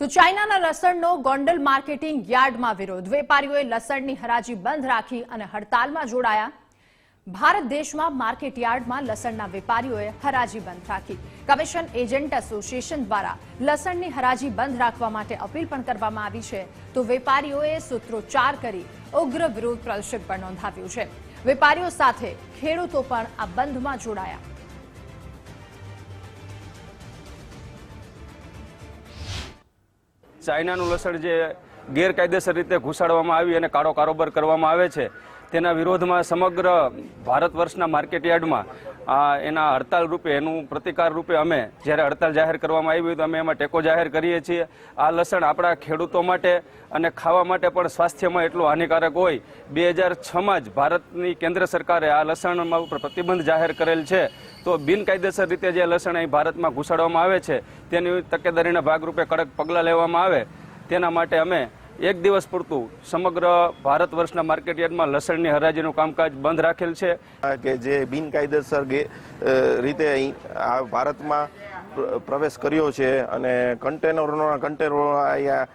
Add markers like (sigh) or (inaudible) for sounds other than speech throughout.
તો ચાઇનાના લસણનો ગોંડલ માર્કેટિંગ યાર્ડમાં વિરોધ. વેપારીઓએ લસણની હરાજી બંધ રાખી અને હડતાલમાં જોડાયા. ભારત દેશમાં માર્કેટ યાર્ડમાં લસણના વેપારીઓએ હરાજી બંધ રાખી. કમિશન એજન્ટ એસોસિએશન દ્વારા લસણની હરાજી બંધ રાખવા માટે અપીલ પણ કરવામાં આવી છે. તો વેપારીઓએ સૂત્રોચ્ચાર કરી ઉગ્ર વિરોધ પ્રદર્શન પણ નોંધાવ્યું છે. વેપારીઓ સાથે ખેડૂતો પણ આ બંધમાં જોડાયા. ચાઇનાનું લસણ જે ગેરકાયદેસર રીતે ઘુસાડવામાં આવી અને કાળો કારોબાર કરવામાં આવે છે તેના વિરોધમાં સમગ્ર ભારત વર્ષના માર્કેટ યાર્ડમાં આ એના હડતાલ રૂપે, એનું પ્રતિકાર રૂપે અમે જ્યારે હડતાલ જાહેર કરવામાં આવી તો અમે એમાં ટેકો જાહેર કરીએ છીએ. આ લસણ આપણા ખેડૂતો માટે અને ખાવા માટે પણ સ્વાસ્થ્યમાં એટલું હાનિકારક હોય. બે હજાર છમાં જ ભારતની કેન્દ્ર સરકારે આ લસણમાં ઉપર પ્રતિબંધ જાહેર કરેલ છે. તો બિનકાયદેસર રીતે જે લસણ અહીં ભારતમાં ઘૂસાડવામાં આવે છે, તેની તકેદારીના ભાગરૂપે કડક પગલાં લેવામાં આવે. તેના માટે અમે એક દિવસ પૂરતું સમગ્ર ભારત વર્ષના માર્કેટ યાર્ડમાં લસણની હરાજીનું કામકાજ બંધ રાખેલ છે. કે જે બિનકાયદેસર રીતે આ ભારતમાં પ્રવેશ કર્યો છે અને કન્ટેનરોના કન્ટેનરો અહીંયા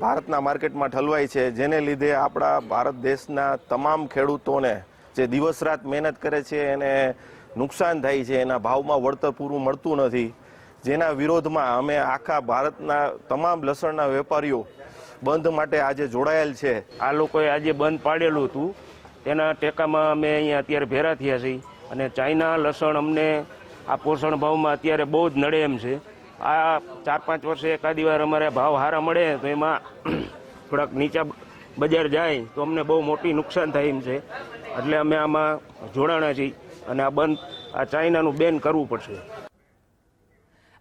ભારતના માર્કેટમાં ઠલવાય છે, જેને લીધે આપણા ભારત દેશના તમામ ખેડૂતોને જે દિવસ રાત મહેનત કરે છે, એને નુકસાન થાય છે, એના ભાવમાં વળતર પૂરું મળતું નથી. જેના વિરોધમાં અમે આખા ભારતના તમામ લસણના વેપારીઓ બંધ માટે આજે જોડાયેલ છે. આ લોકોએ આજે બંધ પાડેલું હતું. તેના ટેકામાં અમે અહીંયા અત્યારે ભેરા થયા છીએ. અને ચાઇના લસણ અમને આ પોષણ ભાવમાં અત્યારે બહુ જ નડે એમ છે. આ ચાર પાંચ વર્ષે એકાદી વાર અમારે ભાવ સારા મળે તો એમાં (clears throat) થોડાક નીચા બજાર જાય તો અમને બહુ મોટી નુકસાન થાય એમ છે. એટલે અમે આમાં જોડાણા છીએ. અને આ બંધ, આ ચાઇનાનું બેન કરવું પડશે.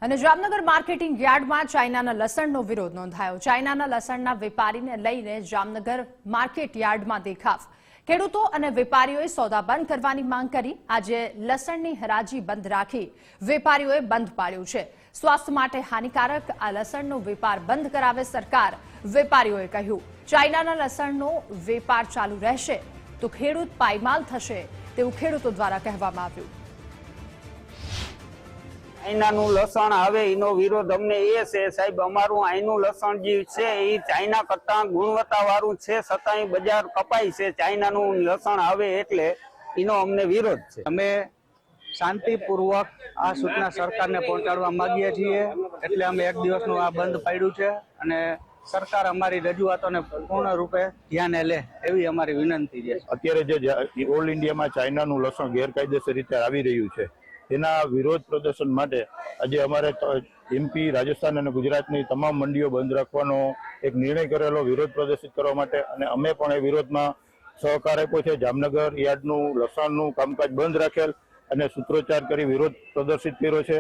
અને જામનગર માર્કેટિંગ યાર્ડમાં ચાઇનાના લસણનો વિરોધ નોંધાયો. ચાઇનાના લસણના વેપારીને લઈને જામનગર માર્કેટ યાર્ડમાં દેખાવ. ખેડૂતો અને વેપારીઓએ સોદા બંધ કરવાની માંગ કરી. આજે લસણની હરાજી બંધ રાખી વેપારીઓએ બંધ પાડ્યું છે. સ્વાસ્થ્ય માટે હાનિકારક આ લસણનો વેપાર બંધ કરાવે સરકાર, વેપારીઓએ કહ્યું. ચાઇનાના લસણનો વેપાર ચાલુ રહેશે તો ખેડૂત પાયમાલ થશે તેવું ખેડૂતો દ્વારા કહેવામાં આવ્યું. ચાઇનાનું લસણ આવે એનો વિરોધ અમને એ છે સાહેબ અમારું અહીંનું લસણ જે છે એ ચાઇના કરતા ગુણવત્તા વાળું છે છતાંય બજાર કપાય છે ચાઇનાનું લસણ આવે એટલે એનો અમને વિરોધ છે. અમે શાંતિપૂર્વક આ સૂચના સરકારને પહોંચાડવા માંગીએ છીએ એટલે અમે એક દિવસનું આ બંધ પાડ્યું છે અને સરકાર અમારી રજૂઆતોને પૂર્ણ રૂપે ધ્યાને લે એવી અમારી વિનંતી છે. અત્યારે જે ઓલ ઇન્ડિયામાં ચાઇનાનું લસણ ગેરકાયદેસર રીતે આવી રહ્યું છે તેના વિરોધ પ્રદર્શન માટે આજે અમારે એમપી રાજસ્થાન અને ગુજરાતની તમામ મંડીઓ બંધ રાખવાનો એક નિર્ણય કરેલો, વિરોધ પ્રદર્શિત કરવા માટે. અને અમે પણ એ વિરોધમાં સહકાર આપ્યો છે, જામનગર યાર્ડનું, લસણનું કામકાજ બંધ રાખેલ અને સૂત્રોચ્ચાર કરી વિરોધ પ્રદર્શિત કર્યો છે.